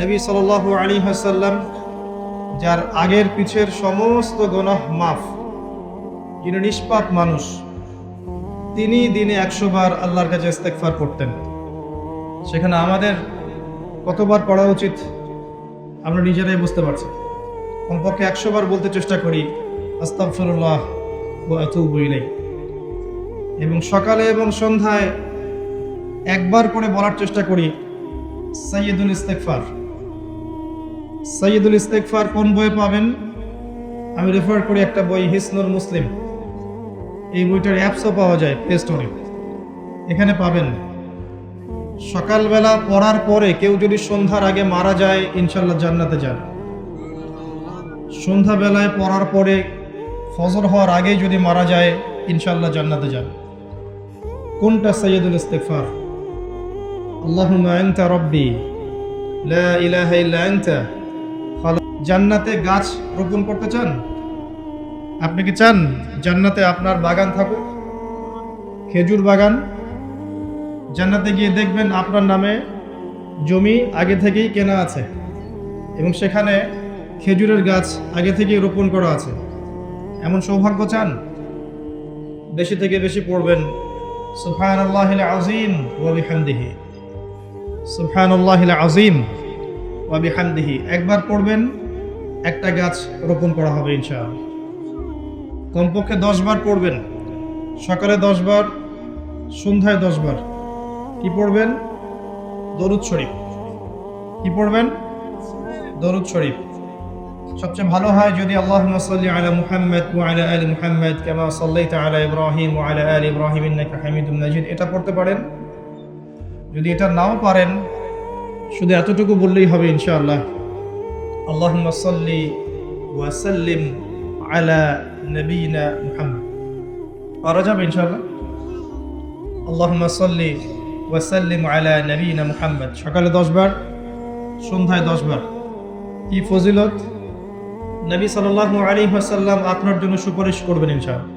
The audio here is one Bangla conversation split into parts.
নবী সাল আলী হাসাল্লাম যার আগের পিছের সমস্ত গোনাহ মাফ, যিনি নিষ্পাপ মানুষ, তিনি দিনে একশো বার আল্লাহর কাছে ইস্তেকফার করতেন। সেখানে আমাদের কতবার পড়া উচিত, আমরা নিজেরাই বুঝতে পারছি। কমপক্ষে একশো বার বলতে চেষ্টা করি আস্তাফরুল্লাহ ও ইলাই এবং সকালে এবং সন্ধ্যায় একবার করে বলার চেষ্টা করি সৈয়দুল ইস্তেকফার সৈয়দুল ইস্তেকফার কোন বইয়ে পাবেন? আমি রেফার করি একটা বই, হিসনুল মুসলিম। এই বইটার অ্যাপসও পাওয়া যায় প্লে স্টোরে এখানে পাবেন। সকালবেলা পড়ার পরে কেউ যদি সন্ধ্যার আগে মারা যায় ইনশাল্লাহ জান্নাতে যান। সন্ধ্যাবেলায় পড়ার পরে ফজর হওয়ার আগে যদি মারা যায় ইনশাল্লাহ জান্নাতে যান। কোনটা সৈয়দুল ইস্তেকফার আনতা রব্বি, লা ইলাহা ইল্লা আনতা জান্নাতে গাছ রোপণ করতে চান? আপনি কি চান জান্নাতে আপনার বাগান থাকুক? খেজুর বাগান? জান্নাতে গিয়ে দেখবেন আপনার নামে জমি আগে থেকেই কেনা আছে এবং সেখানে খেজুরের গাছ আগে থেকেই রোপণ করা আছে। এমন সৌভাগ্য চান? বেশি থেকে বেশি পড়বেন সুফান আল্লাহ আজিম ওয়াবিহামদিহি সুফান আল্লাহ আজিম ওয়াবিহামদিহি একবার পড়বেন একটা গাছ রোপণ করা হবে ইনশাআল্লাহ। কমপক্ষে দশ বার পড়বেন। সকালে দশ বার সন্ধ্যায় দশ বার কি পড়বেন? দরুদ শরীফ। কি পড়বেন? দরুদ শরীফ। সবচেয়ে ভালো হয় যদি আল্লাহ সাল্লি আলা মুহাম্মদ ওয়া আলা আলি মুহাম্মদ কামা সাল্লাইতা আলা ইব্রাহিম ওয়া আলা আলি ইব্রাহিম, ইন্নাকা হামিদুম মাজিদ। এটা পড়তে পারেন। যদি এটা নাও পারেন, শুধু এতটুকু বললেই হবে ইনশাআল্লাহ। সাল্লি ওয়া সাল্লিম আলা নবীনা মুহাম্মদ। পারা যাবে ইনশাআল্লাহ? আল্লাহুম্মা সাল্লি ওয়া সাল্লিম আলা নবীনা মুহাম্মদ। সকালে 10 বার, সন্ধ্যায় 10 বার। কি ফজিলত? নবী সাল্লাল্লাহু আলাইহি ওয়াসাল্লাম আপনার জন্য সুপারিশ করবেন ইনশাআল্লাহ।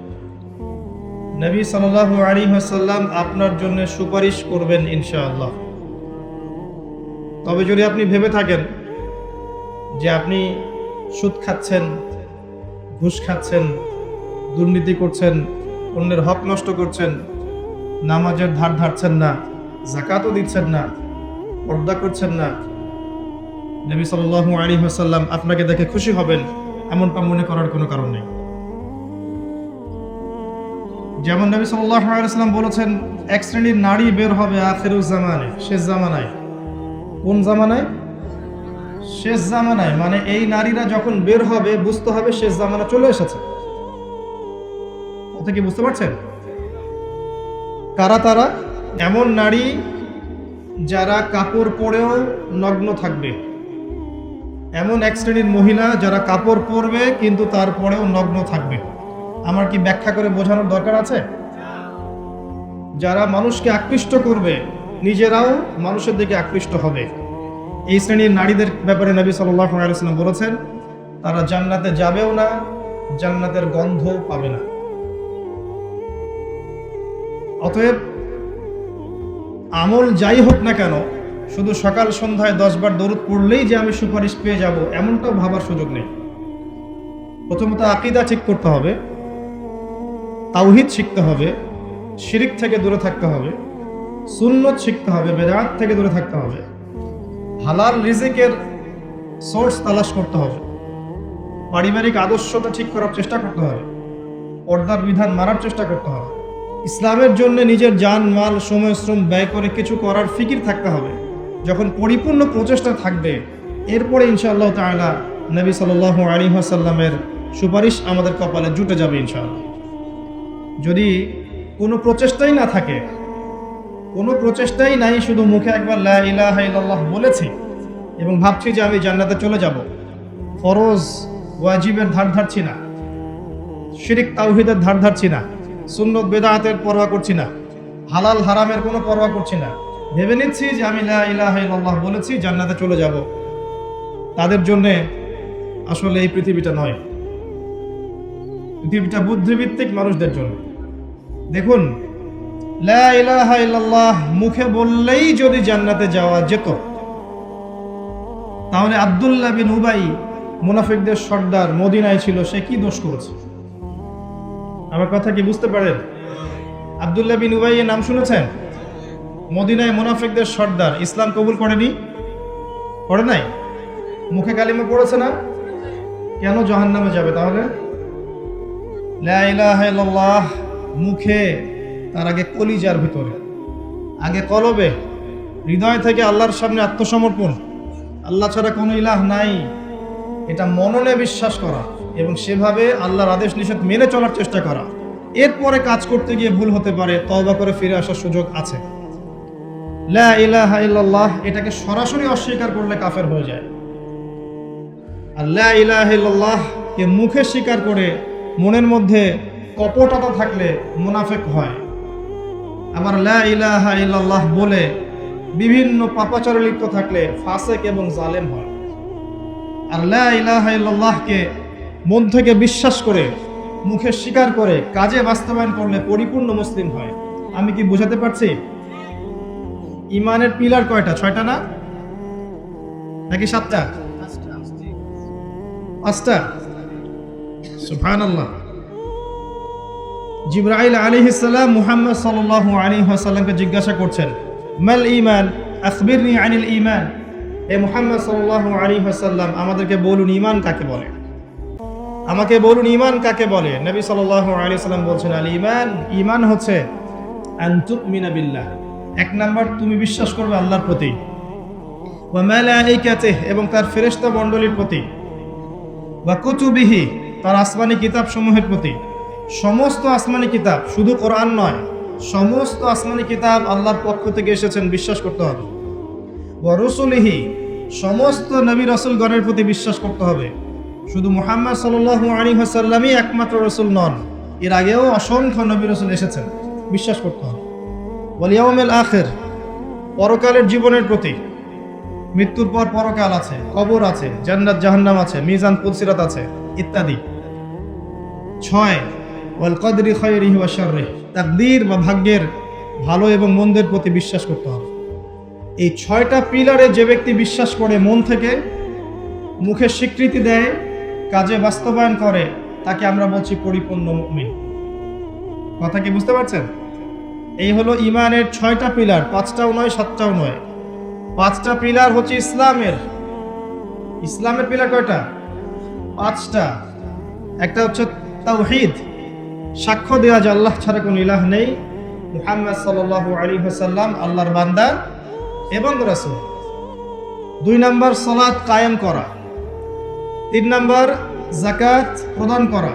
নবী সাল্লাল্লাহু আলাইহি ওয়াসাল্লাম আপনার জন্য সুপারিশ করবেন ইনশাআল্লাহ। তবে যদি আপনি ভেবে থাকেন যে আপনি সুদ খাচ্ছেন, ঘুষ খাচ্ছেন, দুর্নীতি করছেন, অন্যের হক নষ্ট করছেন, নামাজের ধার ধারছেন না জাকাতও দিচ্ছেন না, পর্দা করছেন না। নবী সাল্লাল্লাহু আলী হাসাল্লাম আপনাকে দেখে খুশি হবেন, এমনটা মনে করার কোনো কারণ নেই। যেমন নবী সাল্লাল্লাহু আলাইহি সাল্লাম বলেছেন, এক শ্রেণির নারী বের হবে আখিরুজ জামানে শেষ জামানায়। কোন জামানায়? শেষ জামানায় মানে এই নারীরা যখন বের হবে, বুঝতে হবে শেষ জামানা চলে এসেছে। কথা কি বুঝতে পারছেন? কারা তারা? এমন নারী যারা কাপড় পরেও নগ্ন থাকবে। এমন এক শ্রেণির মহিলা যারা কাপড় পরবে, কিন্তু তারপরেও নগ্ন থাকবে। আমার কি ব্যাখ্যা করে বোঝানোর দরকার আছে? যারা মানুষকে আকৃষ্ট করবে, নিজেরাও মানুষের দিকে আকৃষ্ট হবে। এই শ্রেণির নারীদের ব্যাপারে নবী সাল্লাম বলেছেন, তারা জান্নাতে যাবেও না, জান্নাতের গন্ধ পাবে না। অতএব আমল যাই হোক না কেন, শুধু সকাল সন্ধ্যায় দশবার দরুদ পড়লেই যে আমি সুপারিশ পেয়ে যাব, এমনটাও ভাবার সুযোগ নেই। প্রথমত আকিদা ঠিক করতে হবে, তাওহিদ শিখতে হবে, শিরিক থেকে দূরে থাকতে হবে, সুন্নত শিখতে হবে, বেদাত থেকে দূরে থাকতে হবে। হালাল রিজিকের সোর্স তালাশ করতে হবে। পারিবারিক আদর্শটা ঠিক করার চেষ্টা করতে হবে। পর্দার বিধান মানার চেষ্টা করতে হবে। ইসলামের জন্য নিজের যান, মাল, সময়, শ্রম ব্যয় করে কিছু করার ফিকির থাকতে হবে। যখন পরিপূর্ণ প্রচেষ্টা থাকবে, এরপরে ইনশাআল্লাহ তাআলা নবী সাল্লাল্লাহু আলাইহি ওয়াসাল্লামের সুপারিশ আমাদের কপালে জুটে যাবে ইনশাআল্লাহ। যদি কোনো প্রচেষ্টাই না থাকে কোনো প্রচেষ্টাই নাই, শুধু মুখে একবার লা ইলাহা বলেছি এবং ভাবছি যে আমি জান্নাতে চলে যাব। ফরজ, ওয়াজিবের ধার ধারছি না। শিরিক তাওহিদের ধার ধারছি না। সুন্নত বেদাহাতের পরোয়া করছি না। হালাল হারামের কোনো পরোয়া করছি না। ভেবে নিচ্ছি যে আমি লা ইলাহা বলেছি, জান্নাতে চলে যাব। তাদের জন্যে আসলে এই পৃথিবীটা নয়। পৃথিবীটা বুদ্ধিভিত্তিক মানুষদের জন্য। দেখুন মুখে বললেই যদি জান্নাতে যাওয়া যেত। তাহলে আবদুল্লাহ বিন উবাই, মুনাফিকদের সর্দার, মদিনায় ছিল, সে কি দোষ করেছে? আমার কথা কি বুঝতে পারেন? আবদুল্লাহ বিন উবাই নাম শুনেছেন? মদিনায় মুনাফিকদের সর্দার, ইসলাম কবুল করেনি? করে নাই? মুখে কালিমা পড়েছে না? কেন জাহান্নামে যাবে তাহলে? মুখে তার আগে কলিজার ভিতরে, আগে কলবে, হৃদয় থেকে আল্লাহর সামনে আত্মসমর্পণ। আল্লাহ ছাড়া কোনো ইলাহ নাই। এটা মননে বিশ্বাস করা এবং সেভাবে আল্লাহর আদেশ নিষেধ মেনে চলার চেষ্টা করা। এরপরে কাজ করতে গিয়ে ভুল হতে পারে তবা করে ফিরে আসার সুযোগ আছে। লা ইলাহা ইল্লাল্লাহ, এটাকে সরাসরি অস্বীকার করলে কাফের হয়ে যায়। ইলাহ ইল্লাল্লাহ কে মুখে স্বীকার করে, মনের মধ্যে কপটতা থাকলে মুনাফেক হয়। আবার ইলাহা বলে বিভিন্ন পাপাচারে লিপ্ত থাকলে ফাসেক এবং জালেম হয়। আর ইলাহা মন থেকে বিশ্বাস করে, মুখে স্বীকার করে, কাজে বাস্তবায়ন করলে পরিপূর্ণ মুসলিম হয়। আমি কি বোঝাতে পারছি? ইমানের পিলার কয়টা, ছয়টা না? নাকি সাতটা? পাঁচটা। সুফান আল্লাহ জিব্রাইল আলাইহিস সালাম মুহাম্মদ সাল্লাল্লাহু আলাইহি ওয়াসাল্লামকে জিজ্ঞাসা করছেন, মাল ঈমান? আখবিরনি আনিল ঈমান? এ মুহাম্মদ সাল্লাল্লাহু আলী ওয়াসাল্লাম আমাদেরকে বলুন ইমান কাকে বলে? আমাকে বলুন ইমান কাকে বলে? নবী সাল্লাল্লাহু আলাইহি সাল্লাম বলছেন, আল ঈমান ইমান হচ্ছে আন তুমিনা বিল্লাহ। এক নাম্বার, তুমি বিশ্বাস করবে আল্লাহর প্রতি। এবং তার ফেরেশতা মণ্ডলীর প্রতি। বা কুতুবিহি, তার আসমানি কিতাব সমূহের প্রতি। সমস্ত আসমানি কিতাব, শুধু কোরআন নয়, সমস্ত আসমানি কিতাব আল্লাহর পক্ষ থেকে এসেছেন, বিশ্বাস করতে হবে। রসুলিহি, সমস্ত নবী রসুলগণের প্রতি বিশ্বাস করতে হবে। শুধু মুহাম্মদ সাল্লু আলী হাসাল্লামই একমাত্র রসুল নন, এর আগেও অসংখ্য নবী রসুল এসেছেন, বিশ্বাস করতে হবে। ওয়ালিয়াউমেল আখের, পরকালের জীবনের প্রতি মৃত্যুর পর পরকাল আছে, কবর আছে, জান্নাত জাহান্নাম আছে, মিজান পুলসিরাত আছে, ইত্যাদি। ছয় ওয়াল কদরি খয়রিহি ওয়া শাররিহি। তাকদীর বা ভাগ্যের ভালো এবং মন্দের প্রতি বিশ্বাস করতে হবে। এই ছয়টা পিলারে যে ব্যক্তি বিশ্বাস করে মন থেকে মুখে স্বীকৃতি দেয়, কাজে বাস্তবায়ন করে, তাকে আমরা বলছি পরিপূর্ণ মুমিন। কথা কি বুঝতে পারছেন? এই হলো ইমানের ছয়টা পিলার, পাঁচটাও নয়, সাতটাও নয়। পাঁচটা পিলার হচ্ছে ইসলামের। ইসলামের পিলার কয়টা? পাঁচটা। একটা হচ্ছে তাওহিদ সাক্ষ্য দেওয়া যে আল্লাহ ছাড়া কোনো ইলাহ নেই। মুহাম্মদ সাল্লাল্লাহু আলী হাসাল্লাম আল্লাহর বান্দা এবং রাসূল। দুই নম্বর, সালাত কায়েম করা। তিন নম্বর জাকাত প্রদান করা।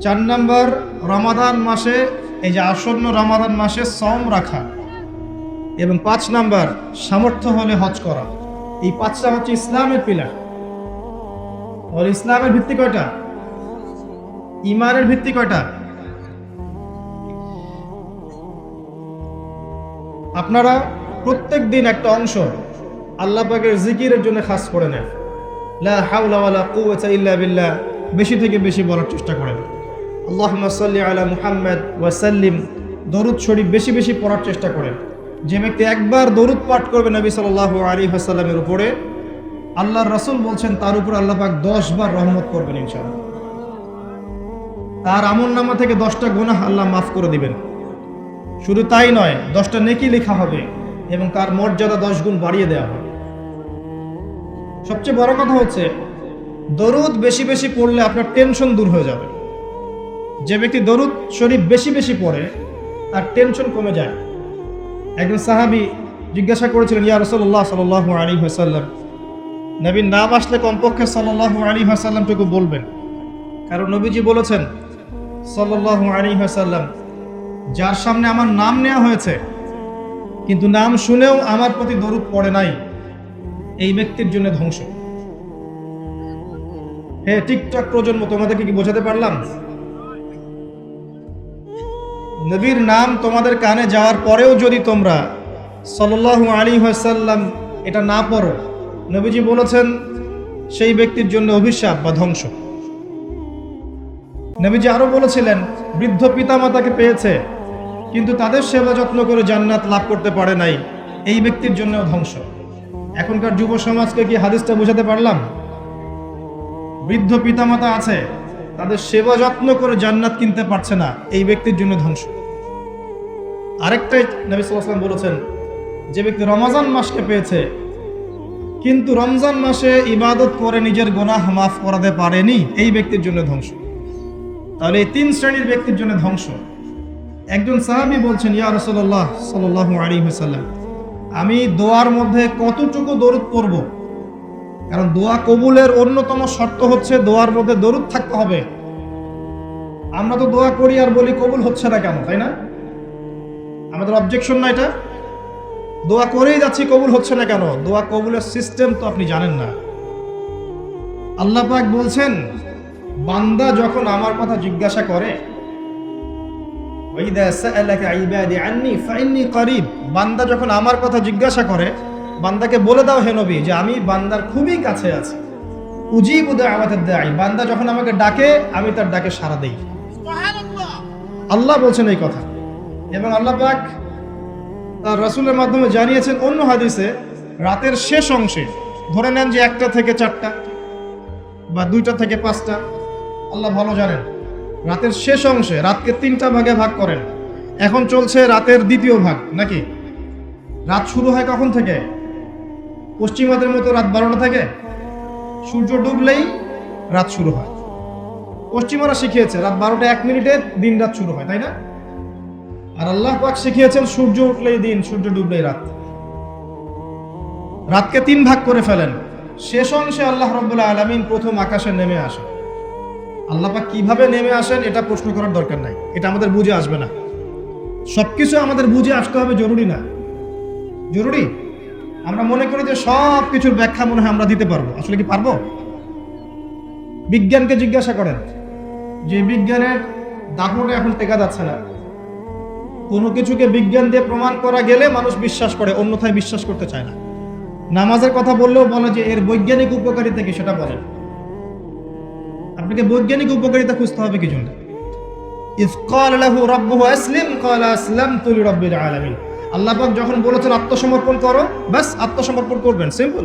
চার নম্বর, রমাদান মাসে, এই যে আসন্ন রমাদান মাসে সম রাখা। এবং পাঁচ নাম্বার, সামর্থ্য হলে হজ করা। এই পাঁচটা হচ্ছে ইসলামের পিলার। আর ইসলামের ভিত্তি কয়টা? ইমানের ভিত্তি কয়টা? আপনারা প্রত্যেক দিন একটা অংশ আল্লাহ পাকের জিকিরের জন্য খাস করে নেন। লা হাওলা ওয়ালা কুওয়াতা ইল্লা বিল্লাহ, বেশি থেকে বেশি বলার চেষ্টা করেন। আল্লাহুম্মা সাল্লি আলা মুহাম্মদ ওয়া সাল্লিম, দরুদ শরীফ বেশি বেশি পড়ার চেষ্টা করেন। যে ব্যক্তি একবার দরুদ পাঠ করবে নবী সাল্লাল্লাহু আলাইহি ওয়াসাল্লামের উপরে, আল্লাহর রাসূল বলছেন, তার উপর আল্লাহ পাক 10 বার রহমত করবেন ইনশাআল্লাহ। তার আমল নামা থেকে দশটা গুনাহ আল্লাহ মাফ করে দিবেন। শুধু তাই নয়, দশটা নেকি লেখা হবে এবং তার মর্যাদা দশ গুণ বাড়িয়ে দেওয়া হবে। সবচেয়ে বড় কথা হচ্ছে, দরুদ বেশি বেশি পড়লে আপনার টেনশন দূর হয়ে যাবে। যে ব্যক্তি দরুদ শরীফ বেশি বেশি পড়ে, তার টেনশন কমে যায়। একজন সাহাবি জিজ্ঞাসা করেছিলেন, ইয়া রসল্লাহ সাল্লাহ আলী হাসাল্লাম নবীর নাম আসলে কমপক্ষে সাল্লাহ আলী হাসাল্লামটুকু বলবেন? কারণ নবীজি বলেছেন সাল্লাহ আলী হাসাল্লাম যার সামনে আমার নাম নেওয়া হয়েছে, কিন্তু নাম শুনেও আমার প্রতি দরুদ পড়ে নাই, এই ব্যক্তির জন্য ধ্বংস। হ্যাঁ টিকটক প্রজন্ম, তোমাদেরকে কি বোঝাতে পারলাম? নবীর নাম তোমাদের কানে যাওয়ার পরেও যদি তোমরা সাল্লাহ আলী হাসাল্লাম এটা না পড়ো, নবীজি বলেছেন, সেই ব্যক্তির জন্য অভিশাপ বা ধ্বংস। নবীজি আরও বলেছিলেন, বৃদ্ধ পিতামাতাকে পেয়েছে কিন্তু তাদের সেবা যত্ন করে জান্নাত লাভ করতে পারে নাই। এই ব্যক্তির জন্য ধ্বংস। এখনকার যুব সমাজকে কি হাদিসটা বোঝাতে পারলাম? বৃদ্ধ পিতামাতা আছে, তাদের সেবা যত্ন করে জান্নাত কিনতে পারছে না, এই ব্যক্তির জন্য ধ্বংস। আরেকটাই নবী সাল্লাম বলেছেন, যে ব্যক্তি রমজান মাসকে পেয়েছে, কিন্তু রমজান মাসে ইবাদত করে নিজের গোনাহ মাফ করাতে পারেনি, এই ব্যক্তির জন্য ধ্বংস। তাহলে এই তিন শ্রেণির ব্যক্তির জন্য ধ্বংস। একজন সাহাবী বলছেন, ইয়া রসল্লাহ সাল্লাহ আলী হুসাল্লাম আমি দোয়ার মধ্যে কতটুকু দরুদ পড়ব? কারণ দোয়া কবুলের অন্যতম শর্ত হচ্ছে দোয়ার মধ্যে দরুদ থাকতে হবে। আমরা তো দোয়া করি আর বলি কবুল হচ্ছে না কেন, তাই না? আমাদের অবজেকশন না এটা? দোয়া করেই যাচ্ছি, কবুল হচ্ছে না কেন? দোয়া কবুলের সিস্টেম তো আপনি জানেন না। আল্লাহ পাক বলছেন, বান্দা যখন আমার কথা জিজ্ঞাসা করে বান্দা যখন আমার কথা জিজ্ঞাসা করে বান্দাকে বলে দাও হে নবী যে আমি বান্দার খুবই কাছে আছি। উজিবু দাওয়াতাদ দাঈ বান্দা যখন আমাকে ডাকে আমি তার ডাকে সাড়া দেই। আল্লাহ বলছেন এই কথা। এবং আল্লাহ পাক তার রসুলের মাধ্যমে জানিয়েছেন অন্য হাদিসে রাতের শেষ অংশে ধরে নেন যে একটা থেকে চারটা বা দুইটা থেকে পাঁচটা আল্লাহ ভালো জানেন। রাতের শেষ অংশে রাতকে তিনটা ভাগে ভাগ করেন। এখন চলছে রাতের দ্বিতীয় ভাগ, নাকি? রাত শুরু হয় কখন থেকে? পশ্চিমাদের মতো রাত বারোটা থেকে? সূর্য ডুবলেই রাত শুরু হয়। পশ্চিমারা শিখিয়েছে, রাত বারোটা এক মিনিটে দিন রাত শুরু হয়, তাই না? আর আল্লাহ পাক শিখিয়েছেন, সূর্য উঠলেই দিন, সূর্য ডুবলেই রাত। রাতকে তিন ভাগ করে ফেলেন। শেষ অংশে আল্লাহ রব্বুল্লাহ আলমিন প্রথম আকাশে নেমে আসেন। আল্লাহ পাক কীভাবে নেমে আসেন এটা প্রশ্ন করার দরকার নাই। এটা আমাদের বুঝে আসবে না। সবকিছু আমাদের বুঝে আসতে হবে, জরুরি না। জরুরি? আমরা মনে করি যে সব কিছুর ব্যাখ্যা মনে হয় আমরা দিতে পারব। আসলে কি পারব? বিজ্ঞানকে জিজ্ঞাসা করেন, যে বিজ্ঞানের দাপটে এখন টেকা যাচ্ছে না। কোনো কিছুকে বিজ্ঞান দিয়ে প্রমাণ করা গেলে মানুষ বিশ্বাস করে, অন্যথায় বিশ্বাস করতে চায় না। নামাজের কথা বললেও বলে যে এর বৈজ্ঞানিক উপকারিতা কি সেটা বলেন। আপনাকে বৈজ্ঞানিক উপকারিতা খুঁজতে হবে কি জন্য আসলিম আল্লাহ যখন বলেছেন, আত্মসমর্পণ করো বাস আত্মসমর্পণ করবেন। সিম্পল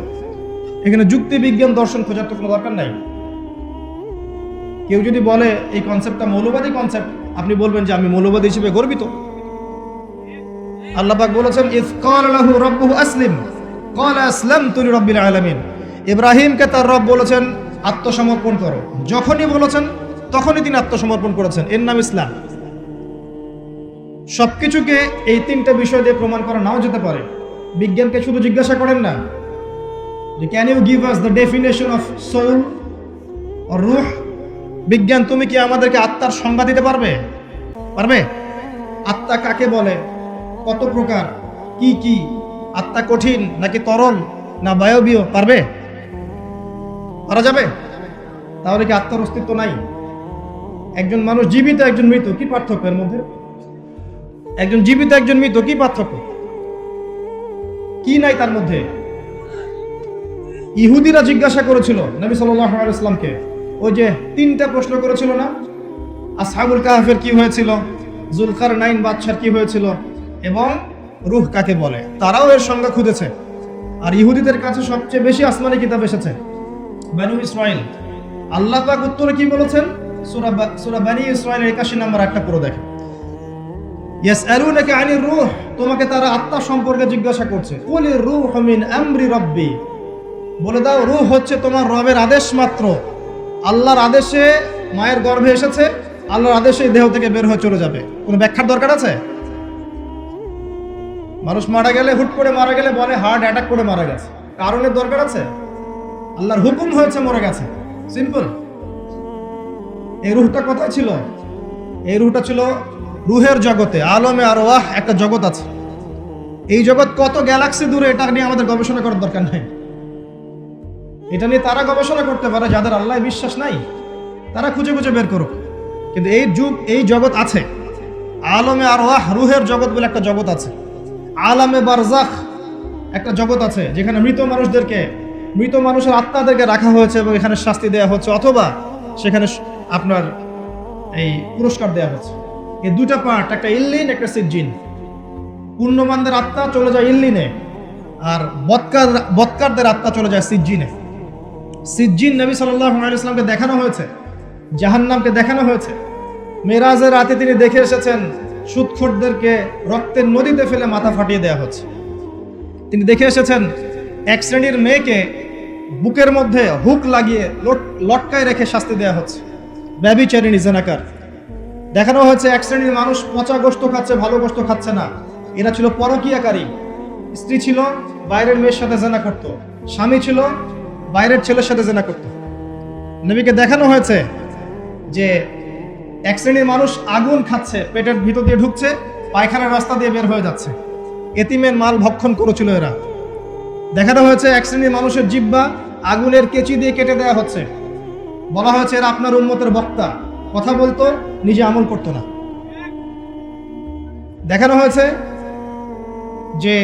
এখানে যুক্তি, বিজ্ঞান, দর্শন খোঁজার তো কোনো দরকার নাই। কেউ যদি বলে, এই কনসেপ্টটা মৌলবাদী কনসেপ্ট আপনি বলবেন যে, আমি মৌলবাদী হিসেবে গর্বিত। আল্লাহ পাক বলেছেন, ইজ ক্বাল লাহু রাব্বুহু আসলিম আসলামতু লিরাব্বিল আলামিন। ইব্রাহিমকে তার রব বলেছেন আত্মসমর্পণ করো। যখনই বলেছেন, তখনই তিনি আত্মসমর্পণ করেছেন। এর নাম ইসলাম। সবকিছুকে এই তিনটা বিষয় দিয়ে প্রমাণ করা নাও যেতে পারে। বিজ্ঞানকে শুধু জিজ্ঞাসা করেন না। যে can you give us the definition of soul রুহ বিজ্ঞান, তুমি কি আমাদেরকে আত্মার সংজ্ঞা দিতে পারবে? পারবে? আত্মা কাকে বলে? কত প্রকার? কি কি? আত্মা কঠিন নাকি তরল? না বায়বীয়? পারবে? পারা যাবে? তাহলে কি আত্মার অস্তিত্ব নাই? একজন মানুষ জীবিত, একজন মৃত, কি পার্থক্য এর মধ্যে? একজন জীবিত, একজন মৃত, কি পার্থক্য? কি নাই তার মধ্যে? ইহুদিরা জিজ্ঞাসা করেছিল নবী সাল্লামকে ওই যে তিনটা প্রশ্ন করেছিল না? আর আসহাবুল কাহাফের কি হয়েছিল? জুলকার নাইন বাদশার কি হয়েছিল? এবং রুহ কাকে বলে? তারাও এর সংজ্ঞা খুঁজেছে। আর ইহুদিদের কাছে সবচেয়ে বেশি আসমানি কিতাব এসেছে। বানু আল্লাহ পাক উত্তরে কি বলেছেন? বানি ইসমাইল 81 নম্বর একটা পুরো দেখেন আনির রূহ, তোমাকে তারা আত্মা সম্পর্কে জিজ্ঞাসা করছে। কুলির রূহ মিন আমরি বলে দাও, রূহ হচ্ছে তোমার রবের আদেশ মাত্র। আল্লাহর আদেশে মায়ের গর্ভে এসেছে, আল্লাহর আদেশে দেহ থেকে বের হয়ে চলে যাবে। কোনো ব্যাখ্যার দরকার আছে? মানুষ মারা গেলে হুট করে মারা গেলে বলে, হার্ট অ্যাটাক করে মারা গেছে। কারণের দরকার আছে? আল্লাহর হুকুম হয়েছে, মরে গেছে। সিম্পল এই রুহটা কোথায় ছিল? এই রুহটা ছিল রুহের জগতে, আলমে আর ওয়াহ একটা জগৎ আছে। এই জগৎ কত গ্যালাক্সি দূরে, এটা নিয়ে আমাদের গবেষণা করার দরকার নেই। এটা নিয়ে তারা গবেষণা করতে পারে, যাদের আল্লাহ বিশ্বাস নাই, তারা খুঁজে খুঁজে বের করুক। কিন্তু এই যুগ, এই জগৎ আছে। আলমে আর ওয়াহ রুহের জগৎ বলে একটা জগৎ আছে। আলামে বারজাখ একটা জগৎ আছে, যেখানে মৃত মানুষদেরকে মৃত মানুষের আত্মাদেরকে রাখা হয়েছে এবং এখানে শাস্তি দেওয়া হচ্ছে, অথবা সেখানে আপনার এই পুরস্কার দেওয়া হচ্ছে। এই দুটা পার্ট একটা ইল্লিন, একটা সিজ্জিন। পূর্ণমানদের আত্মা চলে যায় ইল্লিনে, আর বৎকার, বৎকারদের আত্মা চলে যায় সিজ্জিনে। সিজ্জিন নবী সাল্লাহ ইসলামকে দেখানো হয়েছে, জাহান্নামকে দেখানো হয়েছে। মেরাজের রাতে তিনি দেখে এসেছেন, সুৎখোরদেরকে রক্তের নদীতে ফেলে মাথা ফাটিয়ে দেওয়া হচ্ছে। তিনি দেখে এসেছেন এক শ্রেণির মেয়েকে বুকের মধ্যে হুক লাগিয়ে লট- লটকায় রেখে শাস্তি দেওয়া হচ্ছে। ব্যবিচারিণী জেনাকার দেখানো হয়েছে এক শ্রেণির মানুষ পচা গোস্ত খাচ্ছে, ভালো গোস্ত খাচ্ছে না। এরা ছিল পরকীয়াকারী। স্ত্রী ছিল, বাইরের মেয়ের সাথে জেনা করত। স্বামী ছিল, বাইরের ছেলের সাথে জেনা করত। নবীকে দেখানো হয়েছে যে এক শ্রেণির মানুষ আগুন খাচ্ছে, পেটের ভিতর দিয়ে ঢুকছে, পায়খানার রাস্তা দিয়ে বের হয়ে যাচ্ছে। এতিমের মাল ভক্ষণ করেছিল এরা। দেখানো হয়েছে এক শ্রেণির মানুষের জিব্বা আগুনের কেচি দিয়ে কেটে দেওয়া হচ্ছে। বলা হয়েছে এরা আপনার উন্মতের বক্তা। কথা বলতো, নিজে আমল করতো না। দেখানো হয়েছে যে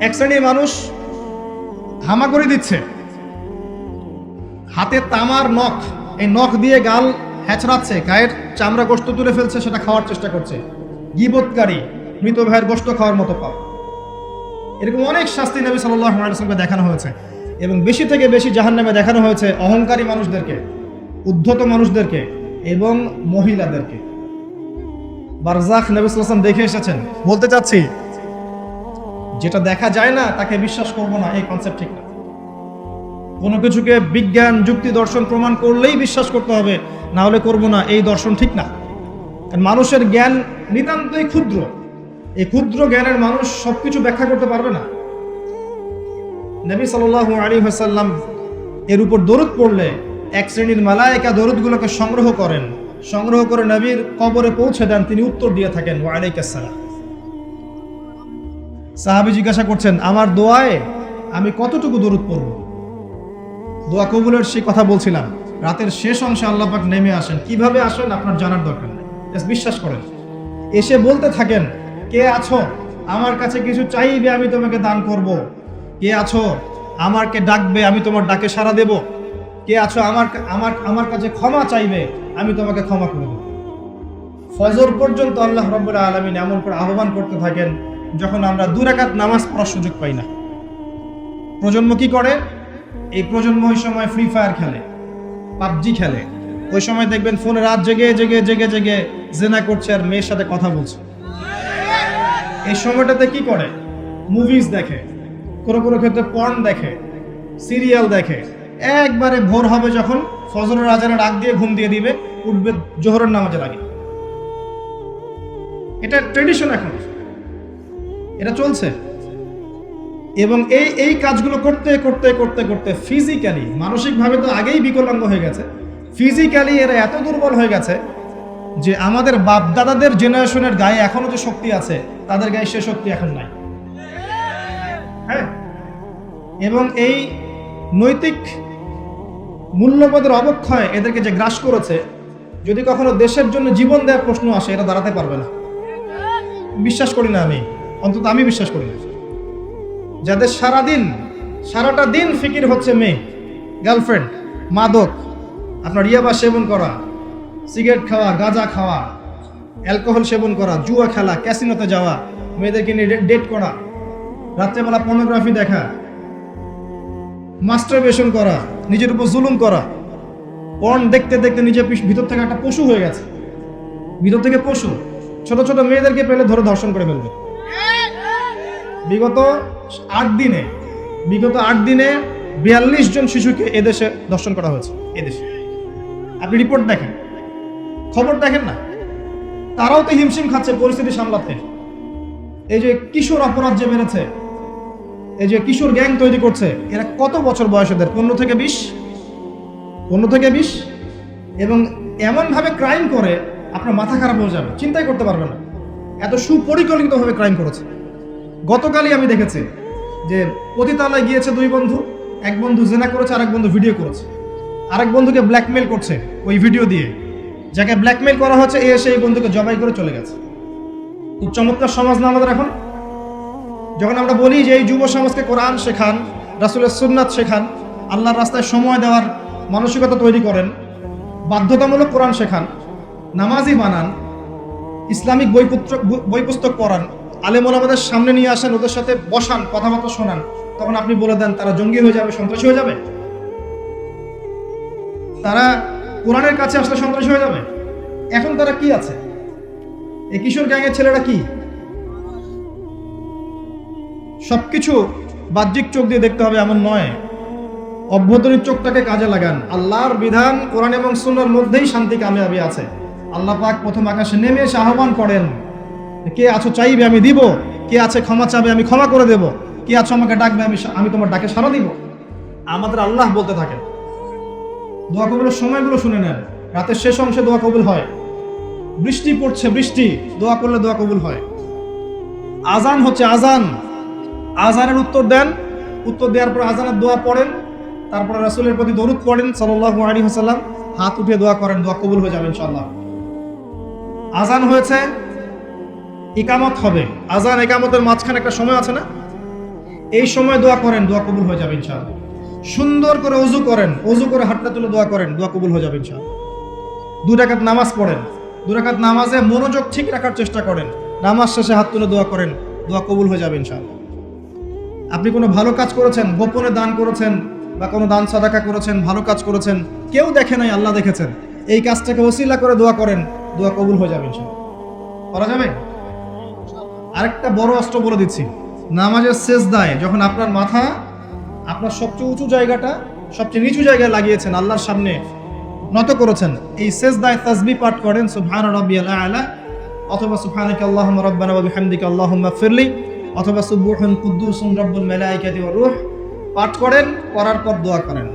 এক শ্রেণির মানুষ হামাগুড়ি দিচ্ছে। হাতে তামার নখ, এই নখ দিয়ে গাল হ্যাচড়াচ্ছে গায়ের চামড়া গোস্ত তুলে ফেলছে, সেটা খাওয়ার চেষ্টা করছে। গিবতকারী মৃত ভাইয়ের গোস্ত খাওয়ার মতো পাও এরকম অনেক শাস্তি নবী সাল্লামকে দেখানো হয়েছে। এবং বেশি থেকে বেশি জাহান নামে দেখানো হয়েছে অহংকারী মানুষদেরকে, উদ্ধত মানুষদেরকে এবং মহিলাদেরকে। বারজাক নবী সাল্লাম দেখে এসেছেন। বলতে চাচ্ছি, যেটা দেখা যায় না, তাকে বিশ্বাস করব না, এই কনসেপ্ট ঠিক না। কোনো কিছুকে বিজ্ঞান, যুক্তি, দর্শন প্রমাণ করলেই বিশ্বাস করতে হবে, না হলে করব না, এই দর্শন ঠিক না। কারণ মানুষের জ্ঞান নিতান্তই ক্ষুদ্র। এই ক্ষুদ্র জ্ঞানের মানুষ সবকিছু ব্যাখ্যা করতে পারবে না। নবী সাল্লাল্লাহু আলী হাসাল্লাম এর উপর দরুদ পড়লে এক শ্রেণির মালায়িকা দরুদগুলোকে সংগ্রহ করেন। সংগ্রহ করে নবীর কবরে পৌঁছে দেন, তিনি উত্তর দিয়ে থাকেন ওয়ালাইকাসসালাম সাহাবি জিজ্ঞাসা করছেন, আমার দোয়ায় আমি কতটুকু দরুদ পড়ব? দোয়া কবুলের সেই কথা বলছিলাম। রাতের শেষ অংশে আল্লাপাক নেমে আসেন। কীভাবে আসেন আপনার জানার দরকার নেই। বিশ্বাস করেন। এসে বলতে থাকেন কে আছো? আমার কাছে কিছু চাইবে, আমি তোমাকে দান করব। কে আছো? আমাকে ডাকবে, আমি তোমার ডাকে সাড়া দেব। কে আছো? আমার আমার আমার কাছে ক্ষমা চাইবে, আমি তোমাকে ক্ষমা করে দেব। ফজর পর্যন্ত আল্লাহ রব্বুল আলমিন এমন করে আহ্বান করতে থাকেন, যখন আমরা দুরাকাত নামাজ পড়ার সুযোগ পাই না। প্রজন্ম কি করে? এই প্রজন্ম ওই সময় ফ্রি ফায়ার খেলে, পাবজি খেলে। ওই সময় দেখবেন ফোনে রাত জেগে জেগে জেগে জেগে, জেনা করছে আর মেয়ের সাথে কথা বলছে। এই সময়টাতে কি করে? মুভিজ দেখে, কোনো কোনো ক্ষেত্রে পর্ন দেখে সিরিয়াল দেখে। একবারে ভোর হবে যখন ফজরের আজানে ডাক দিয়ে ঘুম দিয়ে দিবে, উঠবে জোহরের নামাজের আগে। এটা ট্রেডিশন এখন। এটা চলছে। এবং এই এই কাজগুলো করতে করতে করতে করতে ফিজিক্যালি মানসিকভাবে তো আগেই বিকলাঙ্গ হয়ে গেছে। ফিজিক্যালি এরা এত দুর্বল হয়ে গেছে যে আমাদের বাপ দাদাদের জেনারেশনের গায়ে এখনও যে শক্তি আছে তাদের গায়ে সে শক্তি এখন নাই। হ্যাঁ? এবং এই নৈতিক মূল্যবোধের অবক্ষয় এদেরকে যে গ্রাস করেছে, যদি কখনো দেশের জন্য জীবন দেওয়ার প্রশ্ন আসে, এটা দাঁড়াতে পারবে না। বিশ্বাস করি না আমি। অন্তত আমি বিশ্বাস করি না। যাদের সারাদিন, সারাটা দিন ফিকির হচ্ছে মেয়ে গার্লফ্রেন্ড মাদক, আপনার ইয়াবা সেবন করা, সিগারেট খাওয়া, গাঁজা খাওয়া অ্যালকোহল সেবন করা, জুয়া খেলা, ক্যাসিনোতে যাওয়া, মেয়েদেরকে নিয়ে ডেট করা, রাত্রেবেলা পর্নোগ্রাফি দেখা মাস্টারবেশন করা, নিজের উপর জুলুম করা পর্ন দেখতে দেখতে নিজের ভিতর থেকে একটা পশু হয়ে গেছে। ভিতর থেকে পশু, ছোট ছোট মেয়েদেরকে পেলে ধরে ধর্ষণ করে ফেলবে। বিগত আট দিনে, বিগত আট দিনে বিয়াল্লিশ জন শিশুকে এদেশে দর্শন করা হয়েছে এদেশে আপনি রিপোর্ট দেখেন। খবর দেখেন না? তারাও তো হিমশিম খাচ্ছে পরিস্থিতি সামলাতে। এই যে কিশোর অপরাধ যে বেড়েছে এই যে কিশোর গ্যাং তৈরি করছে, এরা কত বছর বয়সেদের পনেরো থেকে বিশ? পনেরো থেকে বিশ? এবং এমনভাবে ক্রাইম করে, আপনার মাথা খারাপ হয়ে যাবে, চিন্তাই করতে পারবে না। এত সুপরিকল্পিতভাবে ক্রাইম করেছে। গতকালই আমি দেখেছি যে পতিতালয় গিয়েছে দুই বন্ধু, এক বন্ধু জেনা করেছে, আরেক বন্ধু ভিডিও করেছে। আরেক বন্ধুকে ব্ল্যাকমেল করছে ওই ভিডিও দিয়ে। যাকে ব্ল্যাকমেল করা হচ্ছে এ এসে এই বন্ধুকে জবাই করে চলে গেছে। খুব চমৎকার সমাজ না আমাদের এখন? যখন আমরা বলি যে এই যুব সমাজকে কোরআন শেখান, রাসুলের সুন্নাত শেখান, আল্লাহর রাস্তায় সময় দেওয়ার মানসিকতা তৈরি করেন, বাধ্যতামূলক কোরআন শেখান নামাজি বানান, ইসলামিক বই পুত্র- বই পুস্তক পড়ান, আলেমুল আমাদের সামনে নিয়ে আসেন, ওদের সাথে বসান, কথাবার্তা শোনান, তখন আপনি বলে দেন, তারা জঙ্গি হয়ে যাবে, সন্ত্রাসী হয়ে যাবে? তারা কোরআনের কাছে আসলে সন্ত্রাসী হয়ে যাবে? এখন তারা কি আছে? এই কিশোর গ্যাংয়ের ছেলেরা কি? সবকিছু বাহ্যিক চোখ দিয়ে দেখতে হবে, এমন নয়। অভ্যন্তরীণ চোখটাকে কাজে লাগান। আল্লাহর বিধান, কোরআন এবং সুন্নার মধ্যেই শান্তি কামিয়াবি আছে। আল্লাহ পাক প্রথম আকাশে নেমে এসে আহ্বান করেন, কে আছো চাইবে আমি দিব, কে আছে ক্ষমা চাবে আমি ক্ষমা করে দেব, কে আছো আমাকে ডাকবে আমি আমি তোমার ডাকে সাড়া দিব। আমাদের আল্লাহ বলতে থাকেন। দোয়া কবুলের সময়গুলো শুনে নেন। রাতের শেষ অংশে দোয়া কবুল হয়। বৃষ্টি পড়ছে, বৃষ্টি। দোয়া করলে দোয়া কবুল হয়। আজান হচ্ছে আজান আজানের উত্তর দেন। উত্তর দেওয়ার পর আজানের দোয়া পড়েন। তারপরে রাসুলের প্রতি দরুদ পড়েন, সাল্লাল্লাহু আলাইহি ওয়াসাল্লাম। হাত উঠিয়ে দোয়া করেন, দোয়া কবুল হয়ে যাবে ইনশাআল্লাহ। আজান হয়েছে, ইকামত হবে। আজান একামতের মাঝখানে একটা সময় আছে না? এই সময় দোয়া করেন, দোয়া কবুল হয়ে যাবে ইনশাআল্লাহ। সুন্দর করে অজু করেন, অজু করে হাতটা তুলে দোয়া করেন, দোয়া কবুল হয়ে যাবে ইনশাআল্লাহ। দু রাকাত নামাজ পড়েন দু রাকাত নামাজে মনোযোগ ঠিক রাখার চেষ্টা করেন, নামাজ শেষে হাত তুলে দোয়া করেন, দোয়া কবুল হয়ে যাবে ইনশাআল্লাহ। আপনি কোনো ভালো কাজ করেছেন, গোপনে দান করেছেন বা কোনো দান সাদাকা করেছেন, ভালো কাজ করেছেন, কেউ দেখে নাই, আল্লাহ দেখেছেন, এই কাজটাকে ওসিলা করে দোয়া করেন, দোয়া কবুল হয়ে যাবে ইনশাআল্লাহ। করা যাবে? আরেকটা বড় অস্ত্র বলে দিচ্ছি। নামাজের শেষ দায় যখন আপনার মাথা আপনার সবচেয়ে উঁচু জায়গাটা, সবচেয়ে নিচু জায়গায় লাগিয়েছেন আল্লাহর সামনে। নত করেছেন। এই শেষ দায় তাসবি পাঠ করেন সুবহান রাব্বিয়াল আলা। অথবা সুবহানাকা আল্লাহুম্মা রাব্বানা ওয়া বিহামদিকা আল্লাহুম্মা ফিরলি। অথবা সুবহুন কুদ্দুসুন রব্বুল মালাইকাতি ওয়ার রূহ পাঠ করেন করার পর দোয়া করেন।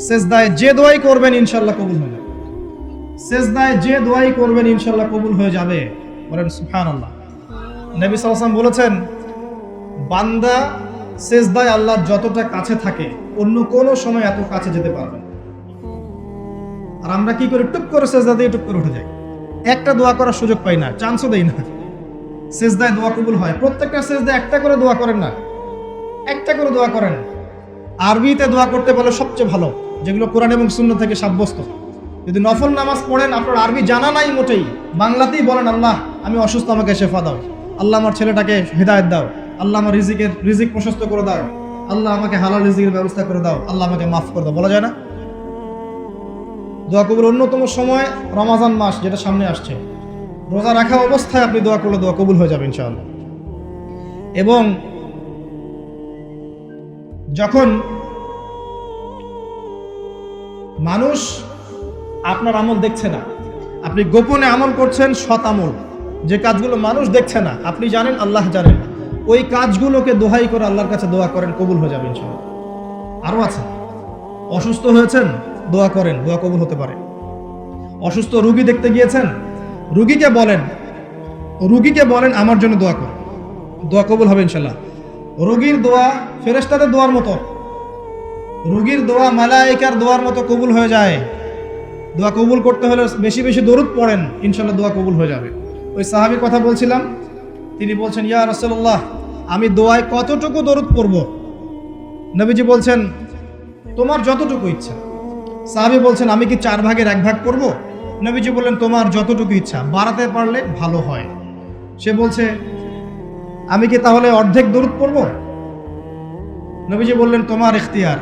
শেষ দায় যে দোয়াই করবেন, ইনশাআল্লাহ কবুল হবে শেষ দায় যে দোয়াই করবেন, ইনশাআল্লাহ কবুল হয়ে যাবে। বলেন সুবহানাল্লাহ। নবী সাল্লাল্লাহু বলেছেন, বান্দা সেজদায় আল্লাহর যতটা কাছে থাকে, অন্য কোনো সময় এত কাছে যেতে পারবে না। আর আমরা কি করি টুক করে সেজদা দিয়ে টুক করে উঠে যাই? একটা দোয়া করার সুযোগ পাই না, চান্সও দেই না। সেজদায় দোয়া কবুল হয়। প্রত্যেকটা সেজদায় একটা করে দোয়া করেন না। একটা করে দোয়া করেন। আরবিতে দোয়া করতে পারলে সবচেয়ে ভালো, যেগুলো কোরআন এবং শূন্য থেকে সাব্যস্ত। যদি নফল নামাজ পড়েন, আপনার আরবি জানা নাই মোটেই। বাংলাতেই বলেন, আল্লাহ, আমি অসুস্থ, আমাকে শেফা দাও। আল্লাহ আমার ছেলেটাকে হেদায়ত দাও। আল্লাহ আমার রিজিকের, রিজিক প্রশস্ত করে দাও। আল্লাহ আমাকে হালাল রিজিকের ব্যবস্থা করে দাও। আল্লাহ আমাকে মাফ করে দাও। বলা যায় না? দোয়া কবুল অন্যতম সময় রমাজান মাস যেটা সামনে আসছে। রোজা রাখা অবস্থায় আপনি দোয়া করলে দোয়া কবুল হয়ে যাবে ইনশাআল্লাহ। এবং যখন মানুষ আপনার আমল দেখছে না, আপনি গোপনে আমল করছেন সৎ আমল। যে কাজগুলো মানুষ দেখছে না, আপনি জানেন, আল্লাহ জানেন। ওই কাজগুলোকে দোহাই করে আল্লাহর কাছে দোয়া করেন, কবুল হয়ে যাবে ইনশাআল্লাহ আরও আছে। অসুস্থ হয়েছেন, দোয়া করেন, দোয়া কবুল হতে পারে। অসুস্থ রুগী দেখতে গিয়েছেন, রুগীকে বলেন রুগীকে বলেন, আমার জন্য দোয়া কর। দোয়া কবুল হবে ইনশাল্লাহ। রুগীর দোয়া ফেরেস্তাদের দোয়ার মতো। রুগীর দোয়া মালাইকার দোয়ার মতো কবুল হয়ে যায়। দোয়া কবুল করতে হলে বেশি বেশি দরুদ পড়েন, ইনশাল্লাহ দোয়া কবুল হয়ে যাবে। ওই সাহাবির কথা বলছিলাম তিনি বলছেন, ইয়া রসল্লাহ আমি দোয়ায় কতটুকু দরুদ পড়ব? নবীজি বলছেন, তোমার যতটুকু ইচ্ছা। সাহাবি বলছেন, আমি কি চার ভাগের এক ভাগ করব নবীজি বললেন, তোমার যতটুকু ইচ্ছা, বাড়াতে পারলে ভালো হয়। সে বলছে, আমি কি তাহলে অর্ধেক দরুদ পড়ব? নবীজি বললেন, তোমার ইখতিয়ার,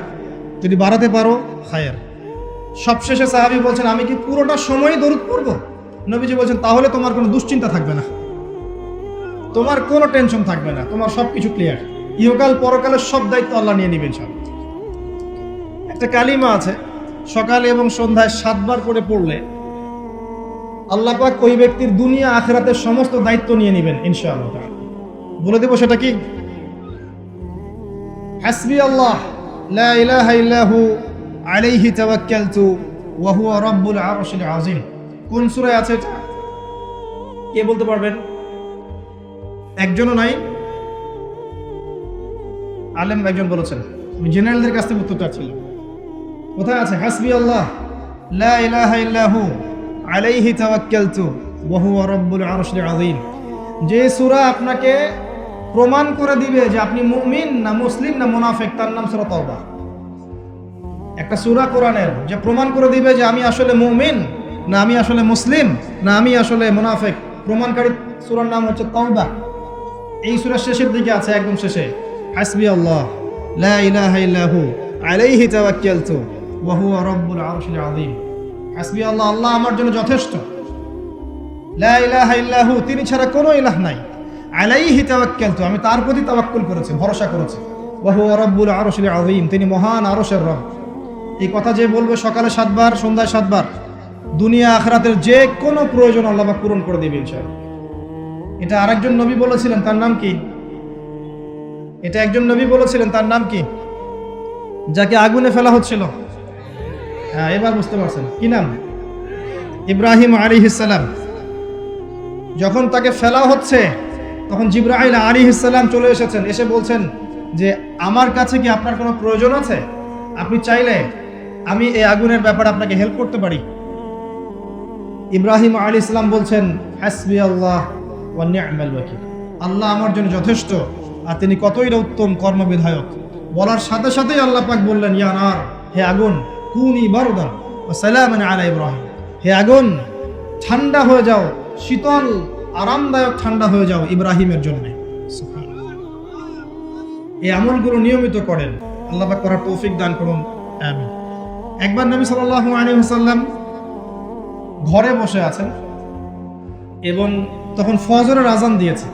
যদি বাড়াতে পারো, খায়ের। সবশেষে সাহাবি বলছেন, আমি কি পুরোটা সময় দরুদ পড়ব? নবীজি বলছেন, তাহলে তোমার কোনো দুশ্চিন্তা থাকবে না। তোমার কোনো টেনশন থাকবে না, তোমার সব কিছু ক্লিয়ার ইহকাল পরকালের সব দায়িত্ব আল্লাহ নিয়ে নেবেন সব। একটা কালিমা আছে, সকালে এবং সন্ধ্যায় সাতবার করে পড়লে আল্লাহ পাক ওই ব্যক্তির দুনিয়া, আখেরাতের সমস্ত দায়িত্ব নিয়ে নেবেন, ইনশাআল্লাহ। বলে দেব সেটা কি? হাসবি আল্লাহ, লা ইলাহা ইল্লাহু আলাইহি তাওয়াক্কালতু ওয়া হুয়া রাব্বুল আরশিল আযীম। কোন সূরায় আছে এটা? কে বলতে পারবেন? একজনও নাই। আলেম একজন বলেছেন, আমি জেনারেলদের কাছ থেকে উত্তর ছিল কোথায় আছে? হাসবি আল্লাহ, লা ইলাহা ইল্লাহু আলাইহি তাওয়াক্কালতু, ওয়া হুয়া রাব্বুল আরশিল আযীম। যে সূরা আপনাকে প্রমাণ করে দিবে যে আপনি মুমিন না মুসলিম না মুনাফিক, তার নাম সূরা তওবা। একটা সূরা কোরআনের যে প্রমাণ করে দিবে যে আমি আসলে মুমিন না আমি আসলে মুসলিম না আমি আসলে মুনাফিক, প্রমাণকারী সূরার নাম হচ্ছে তওবা। এই সূরার শেষের দিকে আছে একদম শেষে। হাসবি আল্লাহ লা ইলাহা ইল্লাহু, আলাইহি তাওয়াক্কালতু, ওয়া হুয়া রাব্বুল আরশিল আযীম। হাসবি আল্লাহ আল্লাহ আমার জন্য যথেষ্ট। লা ইলাহা ইল্লাহু, তিনি ছাড়া কোনো ইলাহ নাই। আলাইহি তাওয়াক্কালতু, আমি তার প্রতি তাওয়াক্কুল করেছি, ভরসা করেছি। ওয়া হুয়া রাব্বুল আরশিল আযীম, তিনি মহান আরশের রব। এই কথা যে বলবে সকালে সাতবার, সন্ধ্যায় সাতবার, দুনিয়া আখরাতের যে কোনো প্রয়োজন আল্লাহ পূরণ করে দেবে, ইনশাআল্লাহ। এটা আরেকজন নবী বলেছিলেন, তার নাম কি? এটা একজন নবী বলেছিলেন, তার নাম কি? যাকে আগুনে ফেলা হচ্ছিল। হ্যাঁ এবার বুঝতে পারছেন। কি নাম? ইব্রাহিম আলিহিসাল্লাম যখন তাকে ফেলা হচ্ছে, তখন জিব্রাহিল আলিহিসাল্লাম চলে এসেছেন। এসে বলছেন যে, আমার কাছে কি আপনার কোনো প্রয়োজন আছে? আপনি চাইলে আমি এই আগুনের ব্যাপারে আপনাকে হেল্প করতে পারি। ইব্রাহিম আলী ইসলাম বলছেন, হাসবি আল্লাহ। আল্লাহ আমার জন্য যথেষ্ট, আর তিনি কতই না উত্তম কর্মবিধায়ক। বলার সাথে সাথেই আল্লাহ পাক বললেন, ইয়া নার, হে আগুন, কুনি বারদান ওয়া সালামান আলা ইব্রাহিম। হে আগুন, ঠান্ডা হয়ে যাও, শীতল, আরামদায়ক ঠান্ডা হয়ে যাও ইব্রাহিমের জন্য। এই আমলগুলো নিয়মিত করেন। আল্লাহ পাক করার তৌফিক দান করুন। আমিন। একবার নবী সাল্লাল্লাহু আলাইহি ঘরে বসে আছেন, এবং তখন ফজরের আজান দিয়েছে।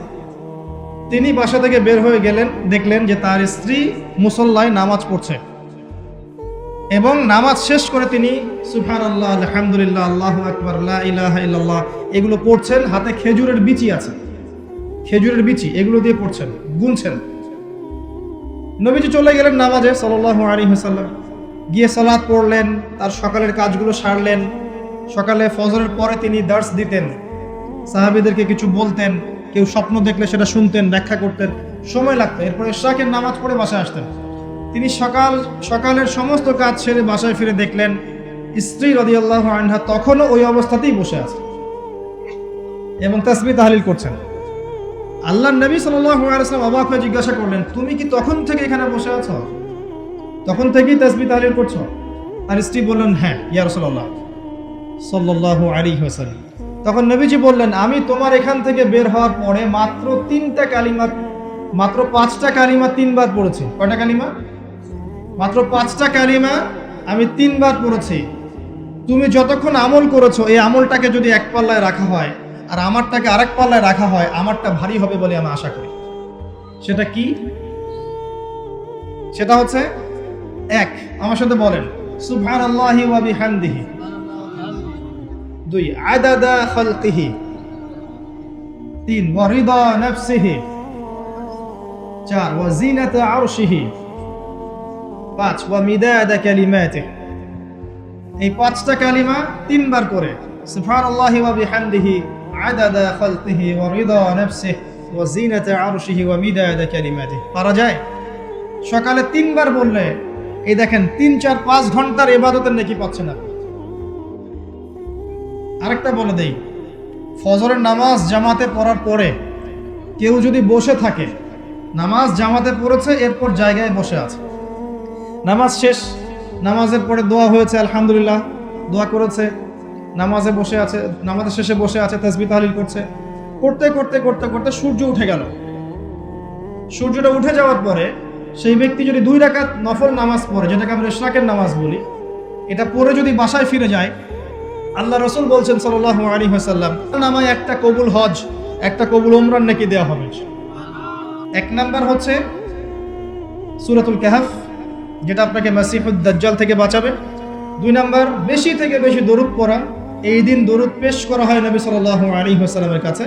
তিনি বাসা থেকে বের হয়ে গেলেন, দেখলেন যে তার স্ত্রী মুসল্লায় নামাজ পড়ছে। এবং নামাজ শেষ করে তিনি সুফান আল্লাহ আলহামদুলিল্লাহ, আল্লাহ আকবর ইল্লাল্লাহ, এগুলো পড়ছেন, হাতে খেজুরের বিচি আছে। খেজুরের বিচি, এগুলো দিয়ে পড়ছেন, গুনছেন। নবীজি চলে গেলেন নামাজে, সাল্লাল্লাহু আলাইহি ওয়াসাল্লাম। গিয়ে সালাদ পড়লেন, তার সকালের কাজগুলো সারলেন। সকালে ফজরের পরে তিনি দার্স দিতেন। সাহাবীদেরকে কিছু বলতেন, কেউ স্বপ্ন দেখলে সেটা শুনতেন, ব্যাখ্যা করতেন, সময় লাগতো। এরপর ইশরাকের নামাজ পড়ে বাসায় আসতেন। তিনি সকাল, সকালের সমস্ত কাজ ছেড়ে বাসায় ফিরে দেখলেন, স্ত্রী রদিয়াল্লাহ আনহা তখনও ওই অবস্থাতেই বসে আছে এবং তাসবি তাহলিল করছেন। আল্লাহ নবী সাল্লাম অবাক হয়ে জিজ্ঞাসা করলেন, তুমি কি তখন থেকে এখানে বসে আছো? তখন থেকেই তাসবি তাহলিল করছ? আর স্ত্রী বললেন হ্যাঁ ইয়া রসল্লাহ সাল্লাল্লাহু আলাইহি ওয়াসাল্লাম। তখন নবীজি বললেন, আমি তোমার এখান থেকে বের হওয়ার পরে মাত্র তিনটা কালিমা, মাত্র পাঁচটা কালিমা তিনবার পড়েছি। কয়টা কালিমা? মাত্র পাঁচটা কালিমা আমি তিনবার পড়েছি। তুমি যতক্ষণ আমল করেছ, এই আমলটাকে যদি এক পাল্লায় রাখা হয়, আর আমারটাকে আরেক পাল্লায় রাখা হয়, আমারটা ভারী হবে বলে আমি আশা করি। সেটা কি? সেটা হচ্ছে, এক, আমার সাথে বলেন সুবহান আল্লাহি ওয়া বিহামদিহি। দুই, আদাদা খালকিহি। তিন ওয়া রিদা নাফসিহি। চার, ওয়া জিনাতা আরশিহি। পাঁচ, ওয়া মিদাদা কালিমাতিহি। এই পাঁচটা কালিমা তিনবার করে সুবহানাল্লাহি ওয়া বিহামদিহি, আদাদা খালকিহি ওয়া রিদা নাফসিহি, ওয়া জিনাতা আরশিহি, ওয়া মিদাদা কালিমাতিহি। পারা যায়? সকালে তিনবার বললে, এই দেখেন, তিন, চার, পাঁচ ঘণ্টার ইবাদতের নাকি পাচ্ছেন আপনি আরেকটা বলে দেই, ফজরের নামাজ জামাতে পড়ার পরে কেউ যদি বসে থাকে, নামাজ জামাতে পড়েছে, এরপর জায়গায় বসে আছে। নামাজ শেষ, নামাজের পরে দোয়া হয়েছে, আলহামদুলিল্লাহ, দোয়া করেছে, নামাজে বসে আছে, নামাজের শেষে বসে আছে তসবি তাহলিল করছে। করতে করতে করতে করতে সূর্য উঠে গেল। সূর্যটা উঠে যাওয়ার পরে সেই ব্যক্তি যদি দুই রাকাত নফল নামাজ পড়ে, যেটাকে আমরা ইশরাকের নামাজ বলি, এটা পরে যদি বাসায় ফিরে যায় আল্লাহ রসুল বলছেন সাল্লাহ আলী হাসাল্লাম নামায় একটা কবুল হজ, একটা কবুল ওমরান নাকি দেওয়া হবে। এক নাম্বার হচ্ছে সুরাতুল কাহাফ, যেটা আপনাকে মাসিফুদ দাজ্জাল থেকে বাঁচাবে। দুই নাম্বার, বেশি থেকে বেশি দরুদ পড়া, এই দিন দরুদ পেশ করা হয় নবী সাল্লাহ আলী হাসাল্লামের কাছে।